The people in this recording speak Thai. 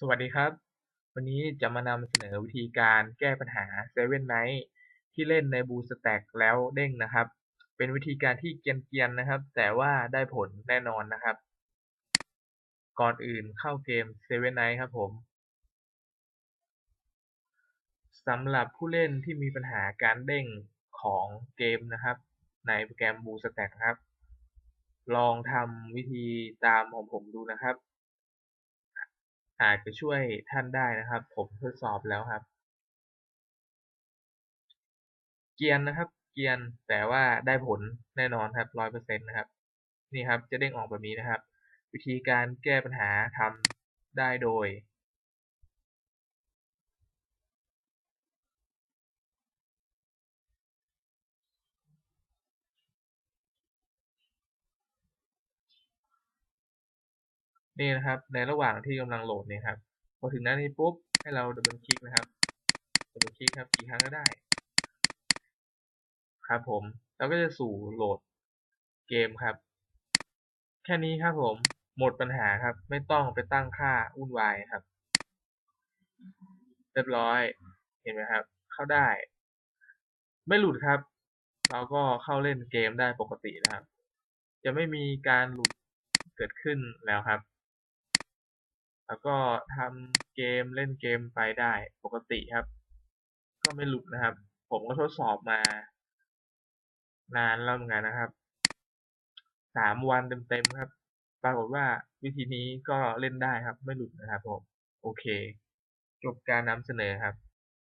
สวัสดีครับ วันนี้จะมานำเสนอวิธีการแก้ปัญหา Seven Night ที่เล่นใน BlueStack แล้วเด้งนะครับ เป็นวิธีการที่เกียนๆนะครับ แต่ว่าได้ผลแน่นอนนะครับ ก่อนอื่นเข้าเกม Seven Night ครับผมสำหรับผู้เล่นที่มีปัญหาการเด้งของเกมนะครับ ในโปรแกรม BlueStack นะครับ ลองทำวิธีตามของผมดูนะครับ อาจจะช่วยท่านได้นะครับ ผมทดสอบแล้วครับ เกียนนะครับ เกียนแต่ว่าได้ผลแน่นอนครับร้อยเปอร์เซ็นต์นะครับ นี่ครับจะเด้งออกแบบนี้นะครับ วิธีการแก้ปัญหาทำได้โดย นี่นะครับ ในระหว่างที่กำลังโหลดเนี่ยครับ พอถึงหน้านี้ปุ๊บ ให้เราดับเบิลคลิกนะครับดับเบิลคลิกครับ กี่ครั้งก็ได้ ครับผม เราก็จะสู่โหลดเกมครับ แค่นี้ครับผม หมดปัญหาครับ ไม่ต้องไปตั้งค่าวุ่นวายครับ เรียบร้อย เห็นไหมครับ เข้าได้ ไม่หลุดครับ เราก็เข้าเล่นเกมได้ปกตินะครับ จะไม่มีการหลุดเกิดขึ้นแล้วครับ แล้วก็ทำเกมเล่นเกมไปได้ปกติครับ ก็ไม่หลุดนะครับ ผมก็ทดสอบมา นานแล้วเหมือนกันนะครับสามวันเต็มๆครับ ปรากฏว่าวิธีนี้ก็เล่นได้ครับ ไม่หลุดนะครับผม โอเค จบการนำเสนอครับ